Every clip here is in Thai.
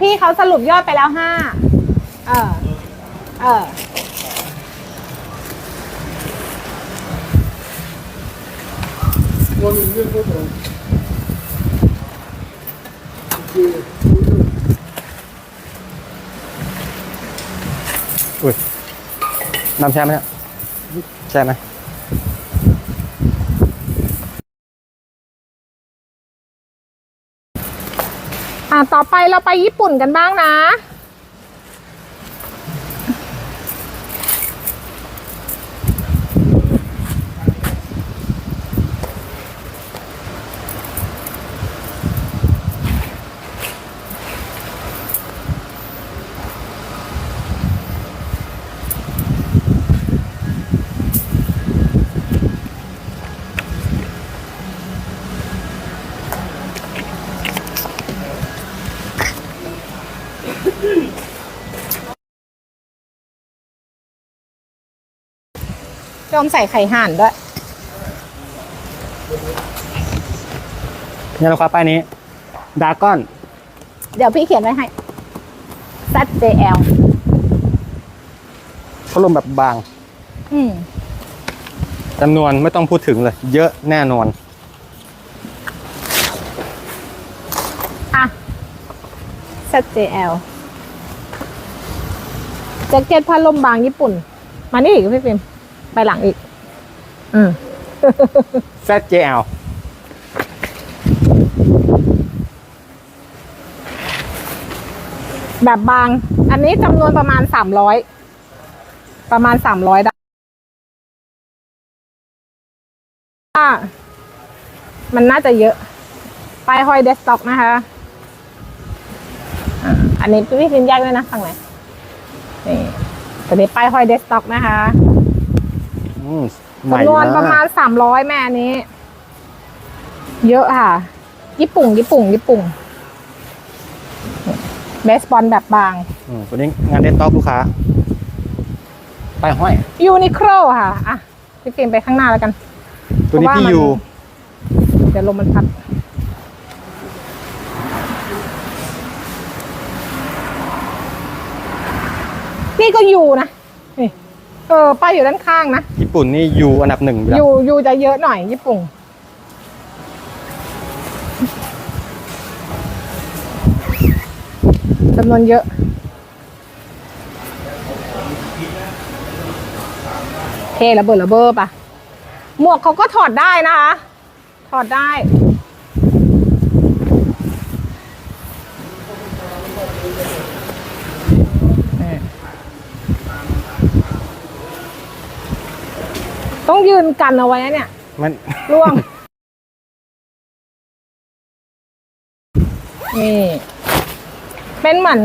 พี่เขาสรุปยอดไปแล้วห้าเออ เอออุ้ยน้ำแช่ไหมฮะแช่ไหม ต่อไปเราไปญี่ปุ่นกันบ้างนะ ยอมใส่ไข่ห่านด้วย เนี่ยลูกค้าป้ายนี้ดากอนเดี๋ยวพี่เขียนไว้ให้ ZJL พัดลมแบบบางอืมจำนวนไม่ต้องพูดถึงเลย เยอะแน่นอน อะ ZJL แจ็คเก็ตผ้าลมบางญี่ปุ่น มานี่อีกพี่ฟิล์ม ไปหลังอีก อืม ZJL แบบบาง อันนี้จำนวนประมาณสามร้อย ประมาณสามร้อยได้อะมันน่าจะเยอะป้ายห้อยเดสต็อกนะคะอะอันนี้พี่ฟิล์มแยกด้วยนะฝั่งไหน นี่ ตัวนี้ป้ายห้อยเดสต็อกนะคะอืมใหม่ จำนวนประมาณกสามร้อยแม่อันนี้ เยอะค่ะ ญี่ปุ่นญี่ปุ่นญี่ปุ่นเบสบอลแบบบางอืมตัวนี้งานเดสก์ท็อปลูกค้าป้ายห้อยยูนิโคลค่ะ อะ พี่ฟิล์มไปข้างหน้าแล้วกัน ตัวนี้เพราะว่าพี่มันยู เดี๋ยวลมมันพัด นี่ก็ยูนะนี่ เออป้ายอยู่ด้านข้างนะ ญี่ปุ่นนี่ยูอันดับหนึ่งอยู่แล้วยูยูจะเยอะหน่อยญี่ปุ่น จำนวนเยอะ เทระเบิดระเบ้อปะหมวกเขาก็ถอดได้นะคะ ถอดได้ ต้องยืนกันเอาไว้นะเนี่ย มันร่วง นี่ เป็นเหมือน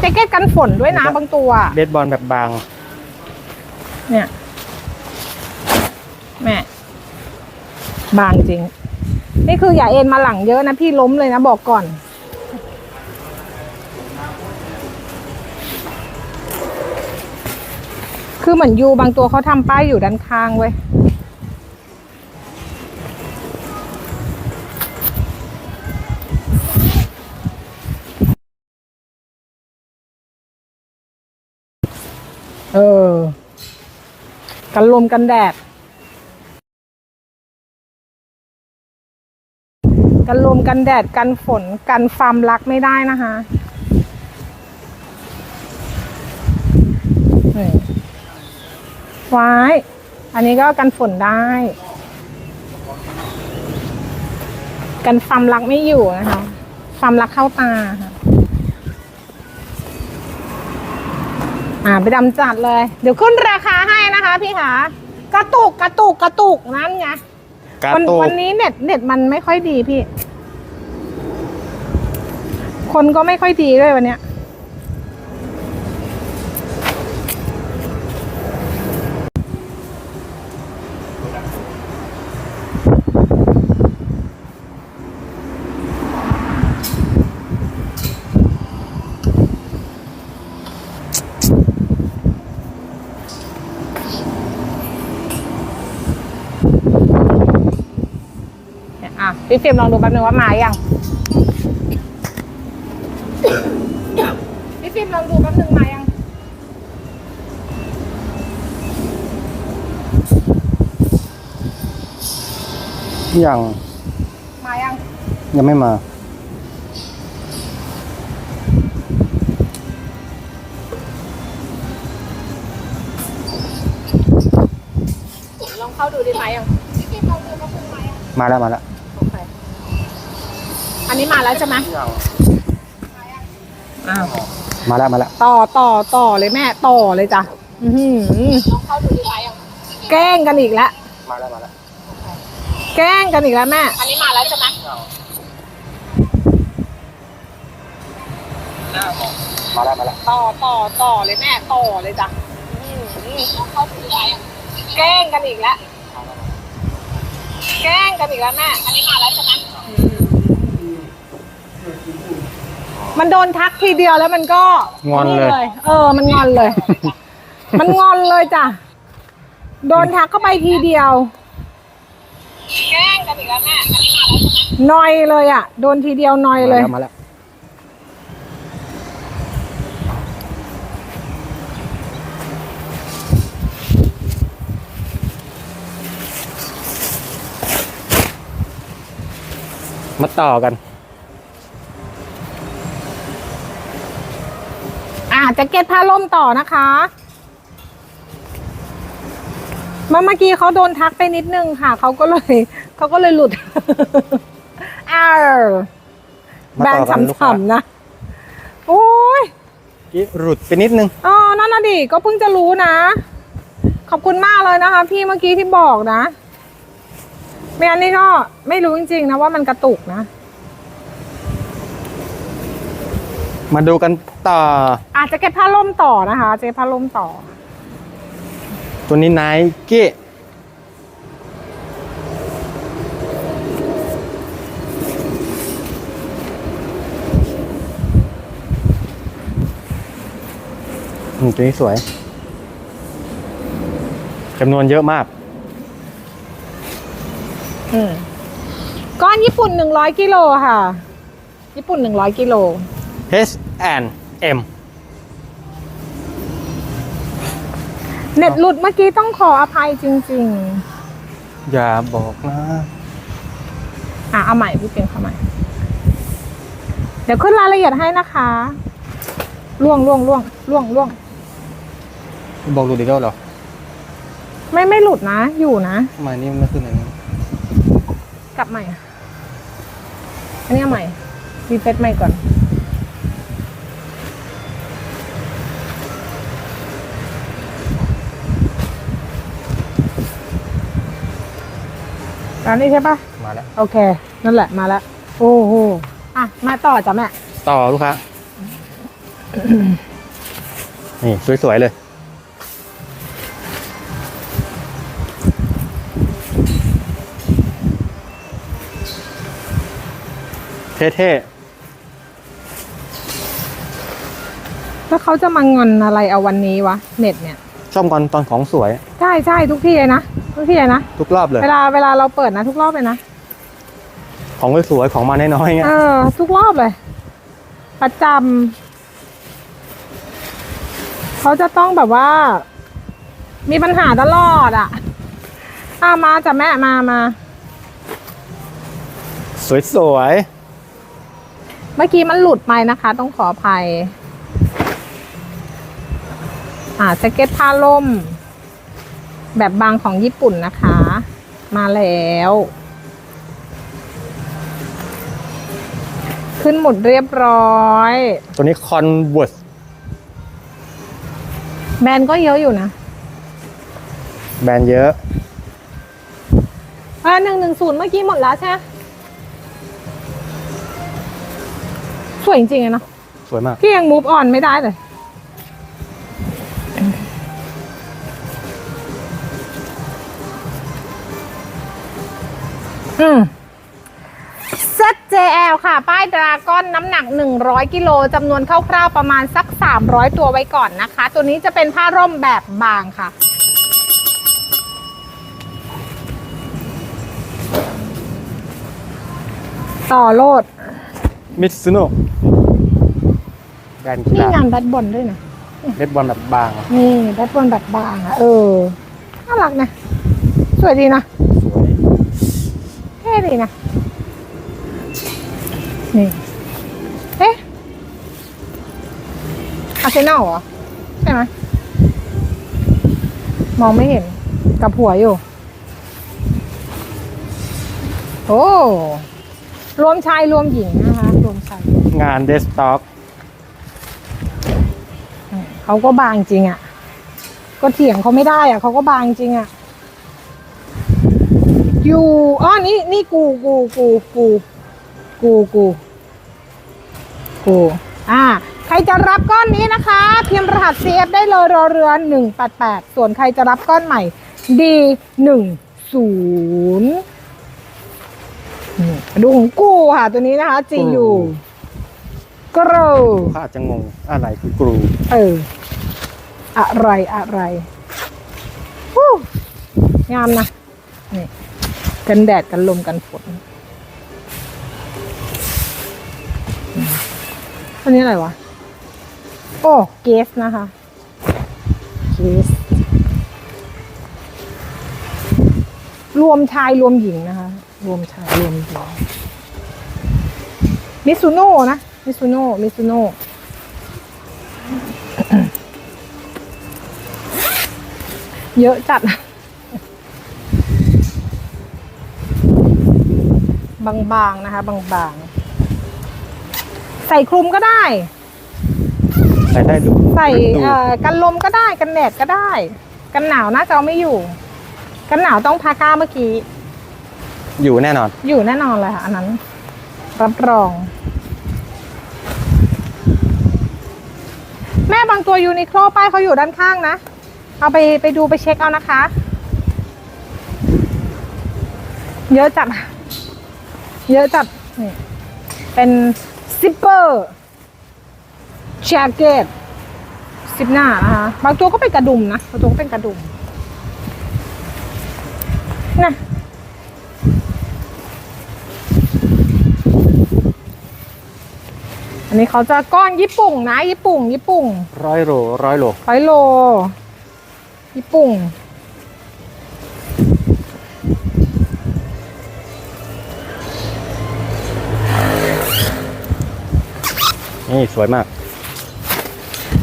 แจ็คเก็ตกันฝนด้วยนะบางตัว เบสบอลแบบบาง เนี่ยแม่บางจริง นี่คืออย่าเอ็นมาหลังเยอะนะพี่ล้มเลยนะบอกก่อน คือเหมือนยูบางตัวเขาทำป้ายอยู่ด้านข้างเว้ยเออ กันลมกันแดด กันลมกันแดด กันฝน กันความรักไม่ได้นะคะ ไว้ อันนี้ก็กันฝนได้ กันความรักไม่อยู่นะคะความรักเข้าตาค่ะอ่าไปดำจัดเลย เดี๋ยวขึ้นราคาให้นะคะพี่คะกระตุกกระตุกกระตุกนั่นไงกาวันโตวันนี้เน็ตเน็ตมันไม่ค่อยดีพี่ คนก็ไม่ค่อยดีด้วยวันเนี้ย เนี่ยอะพี่ฟิล์มลองดูแป๊บนึงว่ามาอยัง ยังมายัง ยังไม่มา ลองเข้าดูดิมายังมาแล้วมาแล้ว โอเค อันนี้มาแล้วใช่ไหมยังอ้าว มาแล้วมาแล้ว ต่อต่อต่อเลยแม่ต่อเลยจ้ะ อือหือลองเข้าดูดิมายัง แกล้งกันอีกแล้ว มาแล้วมาแล้ว แกล้งกันอีกแล้วแม่ อันนี้มาแล้วใช่ไหมมาแล้วมาแล้วต่อต่อต่อเลยแม่ต่อเลยจ้ะอือหือลองเข้าดูดิมายังแกล้งกันอีกแล้ว แกล้งกันอีกแล้วแม่ อันนี้มาแล้วใช่ไหมมันโดนทักทีเดียวแล้วมันก็งอนเลย เออ มันงอนเลย มันงอนเลยจ้ะ โดนทักเข้าไปทีเดียว แกล้งกันอีกแล้วแม่อันนี้มาแล้วใช่ไหมนอยเลยอะ โดนทีเดียวนอยเลย มาแล้วมาต่อกัน อ่าแจ็คเก็ตผ้าล่มต่อนะคะ เมื่อเมื่อกี้เขาโดนทักไปนิดนึงค่ะ เขาก็เลยเขาก็เลยหลุดอ้าวมาแบต่นอกันลูกค้าฉ่ำๆนะ โอ้ยกี้หลุดไปนิดนึงอ๋อนั่นน่ะดิ ก็เพิ่งจะรู้นะ ขอบคุณมากเลยนะคะ พี่เมื่อกี้ที่บอกนะ ไม่งั้นนี่ก็ไม่รู้จริงๆนะว่ามันกระตุกนะ มาดูกันต่ออาจจะเก็บผ้าล่มต่อนะคะจะเก็บผ้าล่มต่อ ตัวนี้ไนกี้อืมตัวนี้สวยจำนวนเยอะมากอืมก้อนญี่ปุ่นหนึ่งร้อยกิโลค่ะ ญี่ปุ่นหนึ่งร้อยกิโล H and M เน็ตหลุดเมื่อกี้ต้องขออภัยจริง อย่าบอกนะ ๆ อะ เอาใหม่พี่เป็นเข้าใหม่ เดี๋ยวขึ้นรายละเอียดให้นะคะล่วงล่วงล่วงล่วงล่วง บอกหลุดอีกแล้วเหรอไม่ไม่หลุดนะ อยู่นะ ทำไมนี่มันไม่ขึ้นอย่างนี้กลับใหม่ อันนี้เอาใหม่รีเฟซใหม่ก่อน อันนี้ใช่ปะมาแล้ว โอเค นั่นแหละมาแล้ว โอ้โหอะ มาต่อจ้ะแม่ ต่อลูกค้า นี่สวยๆเลย เท่แล้วเขาจะมางอนอะไรเอาวันนี้วะ เน็ตเนี่ย ๆชอบก่อนตอนของสวย ใช่ใช่ทุกที่เลยนะทุกที่เลยนะทุกรอบเลย เวลาเวลาเราเปิดนะทุกรอบเลยนะของสวยๆของมาน้อยๆเงี้ยเออ ทุกรอบเลย ประจำเขาจะต้องแบบว่า มีปัญหาตลอดอะอามาจ้ะแม่มามาสวยเมื่อกี้มันหลุดไปนะคะ ต้องขออภัย อ่าแจ็คเก็ตผ้าล่ม แบบบางของญี่ปุ่นนะคะ มาแล้ว ขึ้นหมุดเรียบร้อยๆตัวนี้คอนเวิร์สแบรนด์ก็เยอะอยู่นะแบรนด์เยอะเออหนึ่งหนึ่งศูนย์เมื่อกี้หมดแล้วใช่ไหมสวยจริงๆอะเนาะสวยมาก พี่ยังมูฟออนไม่ได้เลย อืม ZJL ค่ะ ป้ายดราก้อนน้ำหนัก 100 กิโลจำนวนคร่าวๆประมาณสัก 300 ตัวไว้ก่อนนะคะ ตัวนี้จะเป็นผ้าร่มแบบบางค่ะ ต่อโลด มิตซูโน่แบรนด์กีนี่ฬางานแบดบอลด้วยนะ เล็บบอลแบบบาง นี่แบดบอลแบบบางอะเออ น่ารักนะ สวยดีนะ สวยเท่ดีนะนี่เอ๊ะอาร์เซนอลเหรอ ใช่ไหมมองไม่เห็นกับหัวอยู่ โอ้ รวมชายรวมหญิงนะคะ รวมชายงานเดสก์ท็อปเขาก็บางจริงอะ่ะ ก็เถียงเขาไม่ได้อะ่ะเขาก็บางจริงอะ่ะ อยู่อ๋อนี่นี่กูกูกูกูกูกูกูอ่าใครจะรับก้อนนี้นะคะพิมพ์รหัส CF ได้เลยรอเรือหนึ่งแปดแปดส่วนใครจะรับก้อนใหม่ D หนึ่งศูนย์ดูของกูค่ะ ตัวนี้นะคะ GU กรูเขาอาจจะงงอะไรคือกรู เออ อะไรอะไรฮู้งามนะนี่ กันแดดกันลมกันฝน อันนี้อะไรวะ โอ้ เกสนะคะ เกส รวมชายรวมหญิงนะคะ รวมชายรวมหญิง มิซูโน่นะ มิซูโน่ มิซูโน่เยอะจัด บางๆนะคะ บางๆ ใส่คลุมก็ได้ ใส่ได้ดูใส่ดูเอ่อกันลมก็ได้กันแดดก็ได้ กันหนาวน่าจะเอาไม่อยู่ กันหนาวต้องพาก้าเมื่อกี้ อยู่แน่นอน อยู่แน่นอนเลยค่ะอันนั้น รับรอง แม่บางตัวยูนิโคลป้ายเขาอยู่ด้านข้างนะ เอาไปไปดูไปเช็คเอานะคะ เยอะจัด เยอะจัดนี่เป็นซิปเปอร์แจ็คเก็ตซิปหน้านะคะบางตัวก็เป็นกระดุมนะบางตัวก็เป็นกระดุมนะอันนี้เขาจะก้อนญี่ปุ่งนะ ญี่ปุ่งญี่ปุ่งร้อยโลร้อยโลร้อยโลญี่ปุ่ง นี่สวยมาก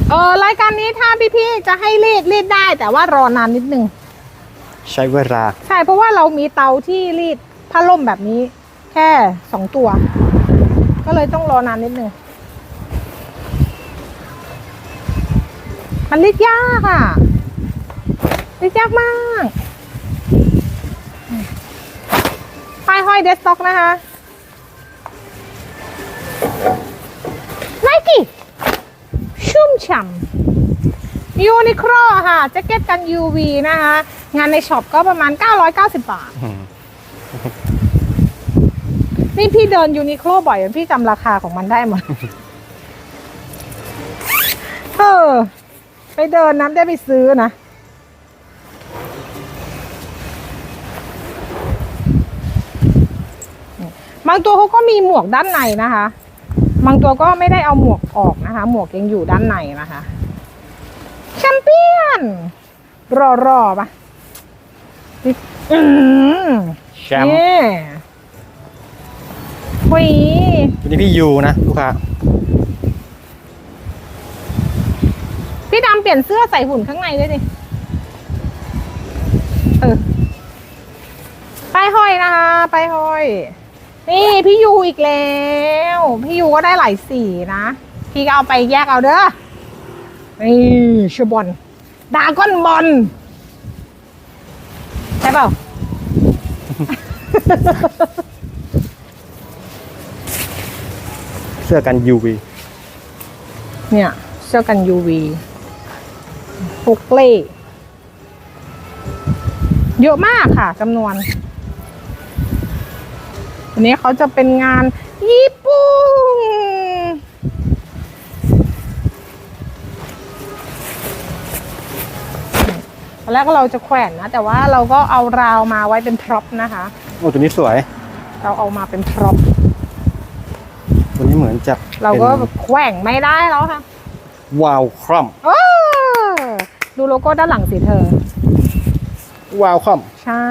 เออรายการนี้ถ้าพี่ๆจะให้รีดรีดได้ แต่ว่ารอนานนิดนึง ใช้เวลา ใช่เพราะว่าเรามีเตาที่รีดผ้าล่มแบบนี้ แค่สองตัว ก็เลยต้องรอนานนิดนึง มันรีดยากอะรีดยากมาก ป้ายห้อยเดสต็อกนะคะ ไนกี้ชุ่มฉ่ำยูนิโคลค่ะแจ็คเก็ตกัน UV นะคะ งานในช็อปก็ประมาณ 990 บาทอืมนี่พี่เดินยูนิโคลบ่อยจนพี่จำราคาของมันได้หมดเออ ไปเดินน้ำได้ไปซื้อนะบางตัวเขาก็มีหมวกด้านในนะคะ บางตัวก็ไม่ได้เอาหมวกออกนะคะ หมวกยังอยู่ด้านในนะคะแชมเปี้ยน รอรอๆปะอืมแชมป์นี่หุยวันนี้พี่ยูนะลูกค้าพี่ดำเปลี่ยนเสื้อใส่หุ่นข้างในด้วยดิเออป้ายห้อยนะคะป้ายห้อย นี่พี่ยูอีกแล้ว พี่ยูก็ได้หลายสีนะ พี่ก็เอาไปแยกเอาเด้อ นี่ชบอลดาก้อนบอลใช่เปล่า เสื้อกัน UV เนี่ยเสื้อกัน UV ฮุกเล่ เยอะมากค่ะจำนวน อันนี้เขาจะเป็นงานญี่ปุ่นตอนแรกเราจะแขวนนะ แต่ว่าเราก็เอาราวมาไว้เป็นพร็อพนะคะ โอ้ตัวนี้สวย เราเอามาเป็นพร็อพตัวนี้เหมือนจะเราก็เป็นแขว่งไม่ได้แล้วค่ะ วาวครัมเออดูโลโก้ด้านหลังสิเธอ วาวครัมใช่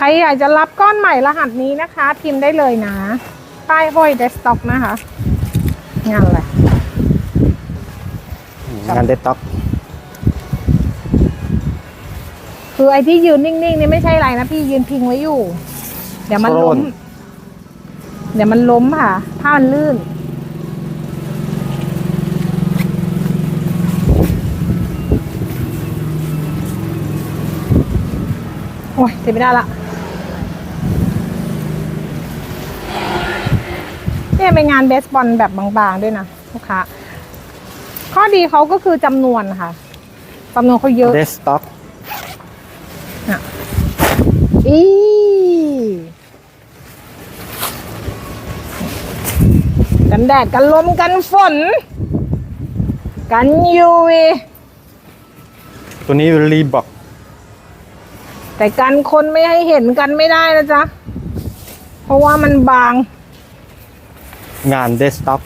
ใครอยากจะรับก้อนใหม่รหัสนี้นะคะ พิมพ์ได้เลยนะ ป้ายห้อยเดสต็อกนะคะ งานอะไรงานเดสต็อกคือไอ้ที่ยืนนิ่งๆนี่ไม่ใช่อะไรนะพี่ยืนพิงไว้อยู่ เดี๋ยวมันล้ม เดี๋ยวมันล้มค่ะผ้ามันลื่น โอ้ยเจ็บไม่ได้ละ เนี่ยเป็นงานเบสบอลแบบบางๆด้วยนะลูกค้าข้อดีเขาก็คือจำนวนค่ะจำนวนเขาเยอะ เดสต็อกอีกันแดดกันลมกันฝน กันยูวีตัวนี้รีบอกแต่กันคนไม่ให้เห็นกันไม่ได้นะจ๊ะ เพราะว่ามันบาง งานเดสต็อก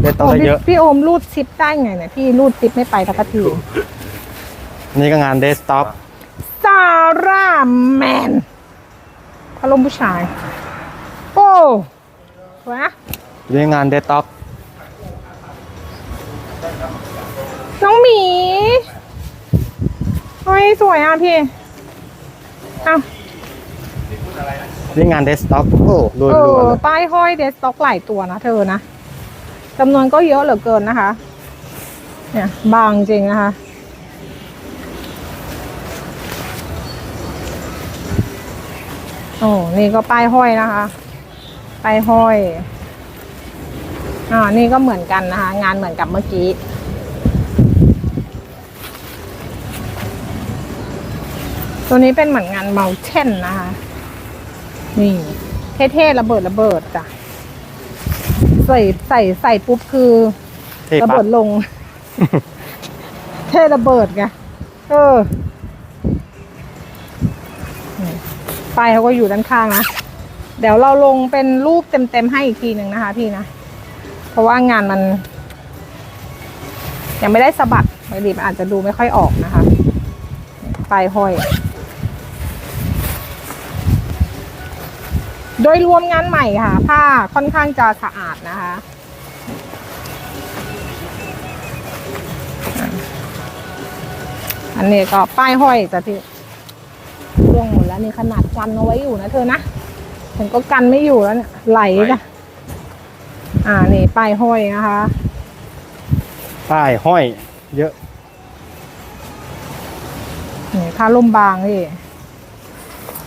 เดสต็อกโอ้ได้พี่เยอะ พี่โอมรูดซิปได้ไงเนี่ยพี่รูดซิปไม่ไปทักทีนี่ก็งานเดสต็อกซาร่าแมนพัดลมผู้ชาย โอ้สวยนะนี่งานเดสต็อกน้องหมีเฮ้ยสวยอะพี่ เอ้า นี่งานเดสต็อกโอ้รวยเออยเลยป้ายห้อยเดสต็อกหลายตัวนะเธอนะจำนวนก็เยอะเหลือเกินนะคะ เนี่ยบางจริงนะคะ โอ้นี่ก็ป้ายห้อยนะคะ ป้ายห้อยอ่านี่ก็เหมือนกันนะคะ งานเหมือนกับเมื่อกี้ ตัวนี้เป็นเหมือนงานเมาเทนนะคะ นี่เท่ๆระเบิดระเบิดจ้ะใส่ใส่ใส่ปุ๊บคือเท่ระปั๊เบิบดลง เท่ระเบิดไงเออนี่ป้ายเขาก็อยู่ด้านข้างนะ เดี๋ยวเราลงเป็นรูปเต็มๆให้อีกทีหนึ่งนะคะพี่นะ เพราะว่างานมัน ยังไม่ได้สะบัดไม่ดีมันอาจจะดูไม่ค่อยออกนะคะป้ายห้อย โดยรวมงานใหม่ค่ะ ผ้าค่อนข้างจะสะอาดนะคะอันนี้ก็ป้ายห้อยจ้ะพี่ร่วงหมดแล้วนี่ขนาดกันเอาไว้อยู่นะเธอนะผมก็กันไม่อยู่แล้วเนี่ยไหลจ้ะอ่านี่ป้ายห้อยนะคะ ป้ายห้อย เยอะนี่ผ้าล่มบางพี่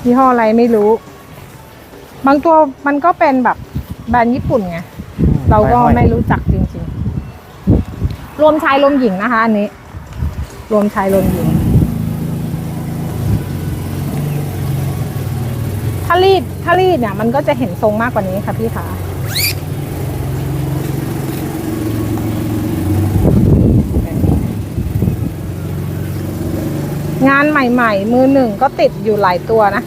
ยี่ห้ออะไรไม่รู้ บางตัวมันก็เป็นแบบแบรนด์ญี่ปุ่นไง เราก็ป้ยห้อยไม่รู้จักจริงๆ รวมชายรวมหญิงนะคะ อันนี้ รวมชายรวมหญิง ถ้ารีดถ้ารีดเนี่ย มันก็จะเห็นทรงมากกว่านี้ค่ะพี่คะงานใหม่ ๆ มือหนึ่งก็ติดอยู่หลายตัวนะ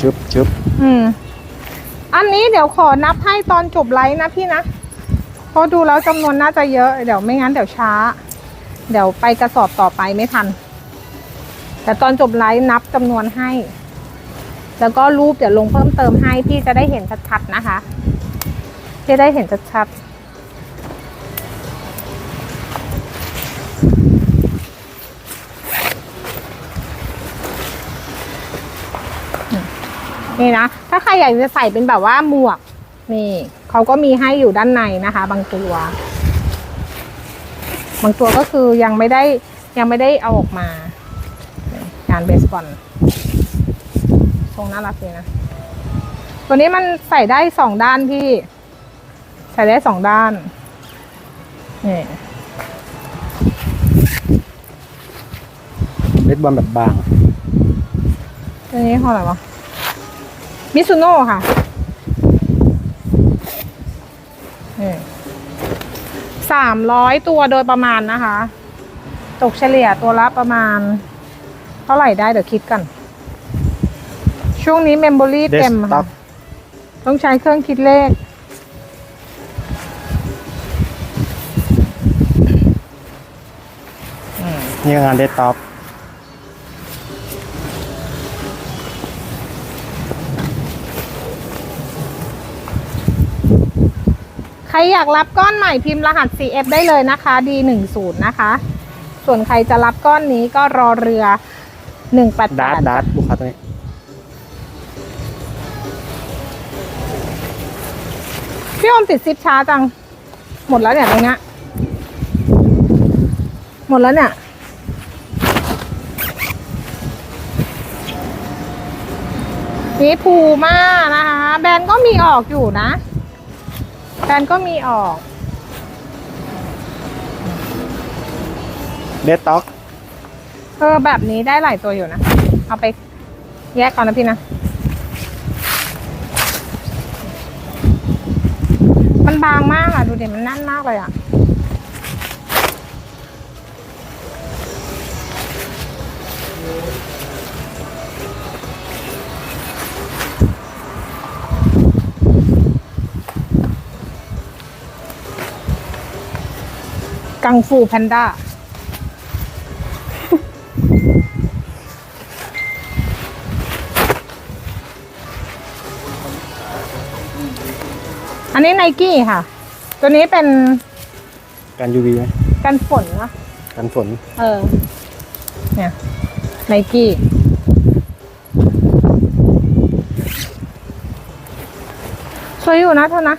ชุบ ชุบชุบอืม อันนี้เดี๋ยวขอนับให้ตอนจบไลฟ์นะพี่นะเพราะดูแล้วจำนวนน่าจะเยอะ เดี๋ยวไม่งั้นเดี๋ยวช้า เดี๋ยวไปกระสอบต่อไปไม่ทัน แต่ตอนจบไลฟ์นับจำนวนให้ แล้วก็รูปเดี๋ยวลงเพิ่มเติมให้พี่จะได้เห็นชัดๆนะคะ จะได้เห็นชัดๆ นี่นะ ถ้าใครอยากจะใส่เป็นแบบว่าหมวก นี่เขาก็มีให้อยู่ด้านในนะคะ บางตัว บางตัวก็คือยังไม่ได้ยังไม่ได้เอาออกมา งานเบสบอลทรงน่ารักดีนะ ตัวนี้มันใส่ได้สองด้านพี่ ใส่ได้สองด้าน นี่เบสบอลแบบบาง ตัวนี้เขาอะไรวะ มิซุโน่ค่ะสามร้อยตัวโดยประมาณนะคะ ตกเฉลี่ยตัวละประมาณท่าไหร่ได้เดี๋ยวคิดกัน ช่วงนี้เมมโมรี่เดสเต็มต็อค่ะกต้องใช้เครื่องคิดเลข นี่ก็งานเดสต็อป ใครอยากรับก้อนใหม่พิมพ์รหัส CF ได้เลยนะคะ D10 นะคะ ส่วนใครจะรับก้อนนี้ก็รอเรือ188ดาร์ดดาร์ดลูกค้าตัวนี้พี่อมติดซิปช้าจัง หมดแล้วเนี่ยตรงเนี้ยหมดแล้วเนี่ยนี่ภูมานะคะ แบรนด์ก็มีออกอยู่นะ แบรนด์ก็มีออกเดสต็อกเออแบบนี้ได้หลายตัวอยู่นะ เอาไปแยกก่อนนะพี่นะ มันบางมากอะ ดูเดี๋ยวมันแน่นมากเลยอะ กังฟูแพนด้า อันนี้ไนกี้ค่ะ ตัวนี้เป็นกันยูวีไหมกันฝนนะ กันฝน เออ เนี่ยไนกี้ สวยอยู่นะเธอนะ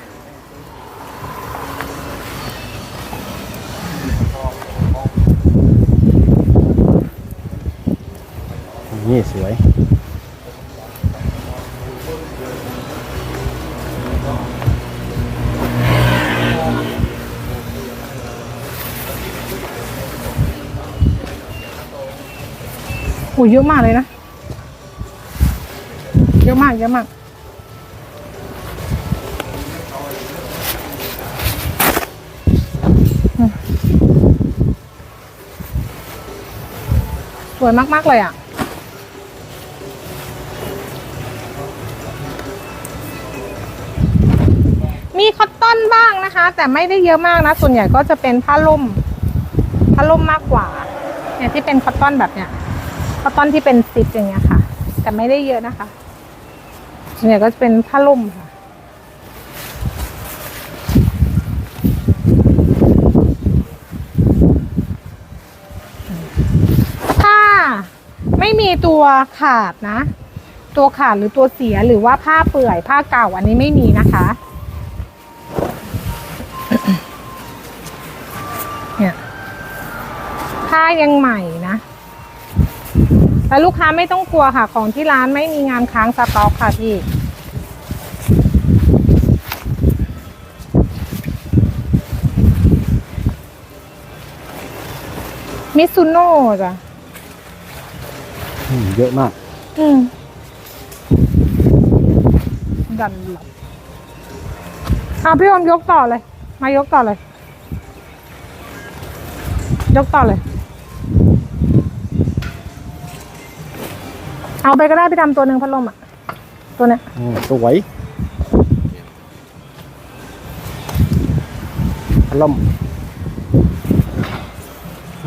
นี่สวย โอ้ยเยอะมากเลยนะ เยอะมากเยอะมากอืมสวยมาก ๆ เลยอะ แต่ไม่ได้เยอะมากนะ ส่วนใหญ่ก็จะเป็นผ้าล่มผ้าล่มมากกว่า เนี่ยที่เป็นคอตตอนแบบเนี้ยคอตตอนที่เป็นซิปอย่างเงี้ยค่ะ แต่ไม่ได้เยอะนะคะ ส่วนใหญ่ก็จะเป็นผ้าล่มค่ะถ้าไม่มีตัวขาดนะ ตัวขาดหรือตัวเสียหรือว่าผ้าเปื่อยผ้าเก่าอันนี้ไม่มีนะคะ ผ้ายังใหม่นะแล้วลูกค้าไม่ต้องกลัวค่ะ ของที่ร้านไม่มีงานค้างสต็อกค่ะพี่มิซุโน่จ้ะอืมเยอะมาก อืมดันหลับอะพี่อมยกต่อเลย มายกต่อเลย ยกต่อเลย เอาไปก็ได้พี่ดำตัวหนึ่งพัดลมอะ ตัวเนี้ยอืมสวยพัดลม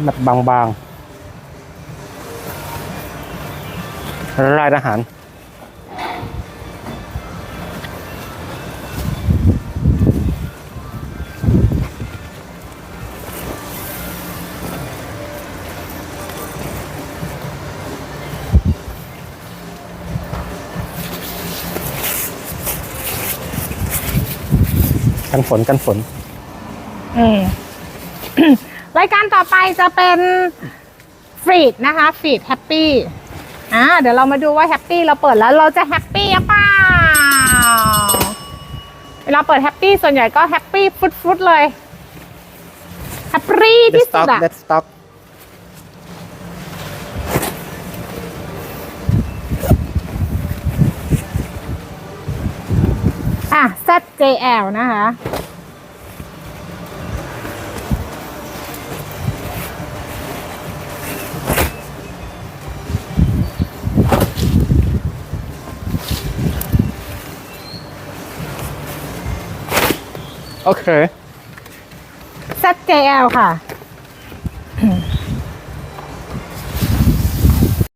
แบบบางๆรายอาหาร กันฝนกันฝนอืมรายการต่อไปจะเป็นฟีดนะคะฟีดแฮปปี้อ่าเดี๋ยวเรามาดูว่าแฮปปี้เราเปิดแล้วเราจะแฮปปี้หรือเปล่าเวลาเปิดแฮปปี้ส่วนใหญ่ก็แฮปปี้ฟุดๆเลยแฮปปี้เดที่สต็สุอกดอะเดสต็ อะ ZJL นะคะ Okay. ZJL ค่ะ